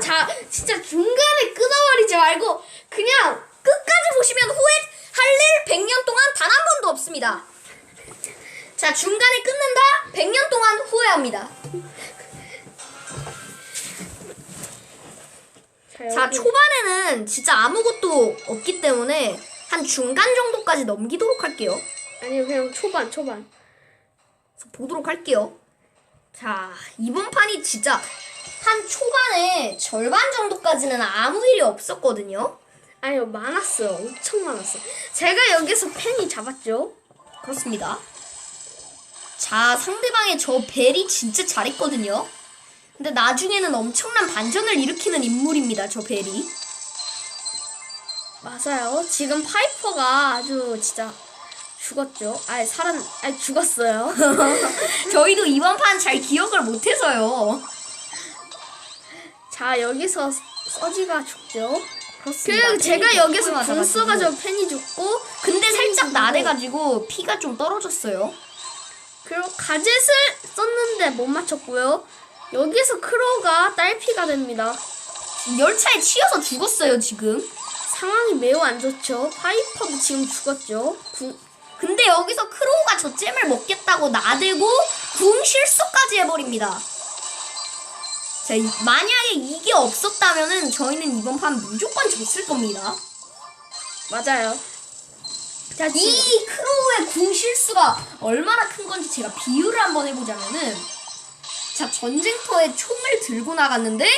자, 진짜 중간에 끊어버리지 말고 그냥 끝까지 보시면 후회할 일 100년 동안 단 한 번도 없습니다. 자, 중간에 끊는다? 100년 동안 후회합니다. 자, 초반에는 진짜 아무것도 없기 때문에 한 중간 정도까지 넘기도록 할게요. 아니 그냥 초반 초반. 보도록 할게요. 자, 이번 판이 진짜 한 초반에 절반 정도까지는 아무 일이 없었거든요. 아니요 많았어요. 엄청 많았어. 제가 여기서 팬이 잡았죠. 그렇습니다. 자, 상대방의 저 벨이 진짜 잘했거든요. 근데 나중에는 엄청난 반전을 일으키는 인물입니다, 저 벨이. 맞아요. 지금 파이퍼가 아주 진짜 죽었죠. 아니 살았, 아니 죽었어요. 저희도 이번 판 잘 기억을 못해서요. 자 여기서 서지가 죽죠. 그렇습니다. 그리고 제가 여기서 궁. 써가지고 팬이 죽고 근데 살짝. 나대가지고 피가 좀 떨어졌어요. 그리고 가젯을 썼는데 못 맞췄고요. 여기서 크로가 딸피가 됩니다. 열차에 치여서 죽었어요, 지금. 상황이 매우 안 좋죠. 파이퍼도 지금 죽었죠. 궁- 근데 여기서 크로우가 저 잼을 먹겠다고 나대고 궁 실수까지 해버립니다. 자, 이- 만약에 이게 없었다면은 저희는 이번 판 무조건 졌을 겁니다. 맞아요. 자, 이 크로우의 궁 실수가 얼마나 큰 건지 제가 비유를 한번 해보자면은 자 전쟁터에 총을 들고 나갔는데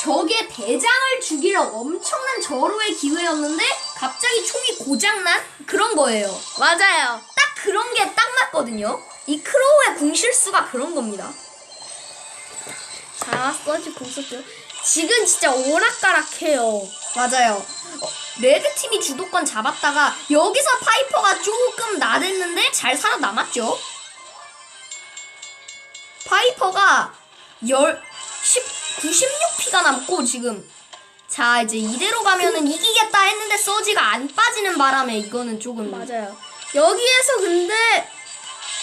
적의 대장을 죽일 엄청난 절호의 기회였는데 갑자기 총이 고장난 그런 거예요. 맞아요. 딱 그런 게 딱 맞거든요. 이 크로우의 궁 실수가 그런 겁니다. 자, 서지 궁 썼죠. 지금 진짜 오락가락해요. 맞아요. 어, 레드 팀이 주도권 잡았다가 여기서 파이퍼가 조금 나댔는데 잘 살아남았죠. 파이퍼가 열 10, 96피가 남고 지금 자 이제 이대로 가면은 이기겠다 했는데 서지가 안 빠지는 바람에 이거는 조금 맞아요. 여기에서 근데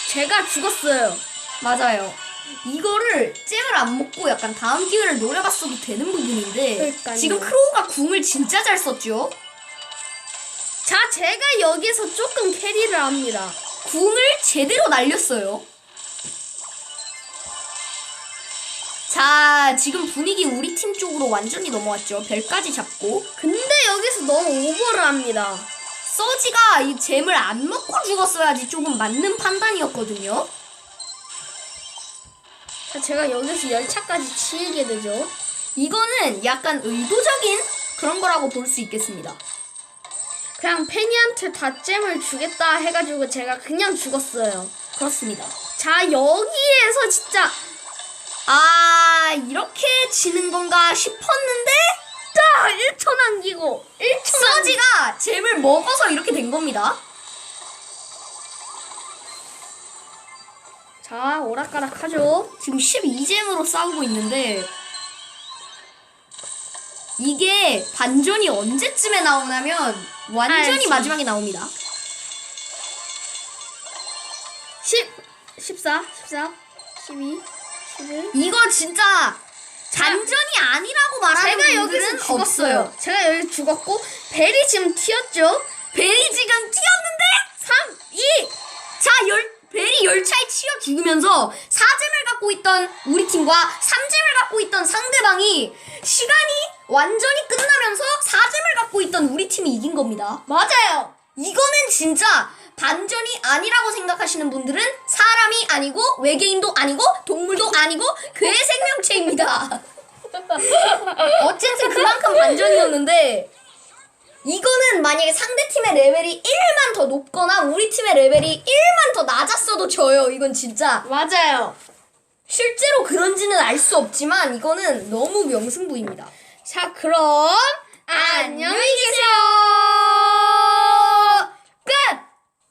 제가 죽었어요. 맞아요. 이거를 잼을 안 먹고 약간 다음 기회를 노려봤어도 되는 부분인데 그러니까요. 지금 크로우가 궁을 진짜 잘 썼죠. 자, 제가 여기서 조금 캐리를 합니다. 궁을 제대로 날렸어요. 자, 지금 분위기 우리 팀 쪽으로 완전히 넘어왔죠. 별까지 잡고. 근데 여기서 너무 오버를 합니다. 서지가 이 잼을 안 먹고 죽었어야지 조금 맞는 판단이었거든요. 자, 제가 여기서 열차까지 치이게 되죠. 이거는 약간 의도적인 그런 거라고 볼 수 있겠습니다. 그냥 페니한테 다 잼을 주겠다 해가지고 제가 그냥 죽었어요. 그렇습니다. 자, 여기에서 진짜 아, 이렇게 지는 건가 싶었는데, 딱 1초 남기고 1초 서지가 잼을 먹어서 이렇게 된 겁니다. 자, 오락가락 하죠. 지금 12잼으로 싸우고 있는데 이게 반전이 언제쯤에 나오냐면 완전히 알지. 마지막에 나옵니다. 10, 14, 14, 12, 11. 이거 진짜 반전이 아니라고 말하는 제가 분들은 죽었어요. 없어요. 제가 여기 죽었고 벨이 지금 튀었죠. 벨이 지금 튀었는데 3, 2. 자, 열, 벨이 열차에 치여 죽으면서 4잼을 갖고 있던 우리 팀과 3잼을 갖고 있던 상대방이 시간이 완전히 끝나면서 4잼을 갖고 있던 우리 팀이 이긴 겁니다. 맞아요. 이거는 진짜 반전이 아니라고 생각하시는 분들은 사람이 아니고 외계인도 아니고 동물도 아니고 괴 생명체입니다. 어쨌든 그만큼 반전이었는데 이거는 만약에 상대 팀의 레벨이 1만 더 높거나 우리 팀의 레벨이 1만 더 낮았어도 져요. 이건 진짜 맞아요. 실제로 그런지는 알 수 없지만 이거는 너무 명승부입니다. 자, 그럼 안녕히 계세요.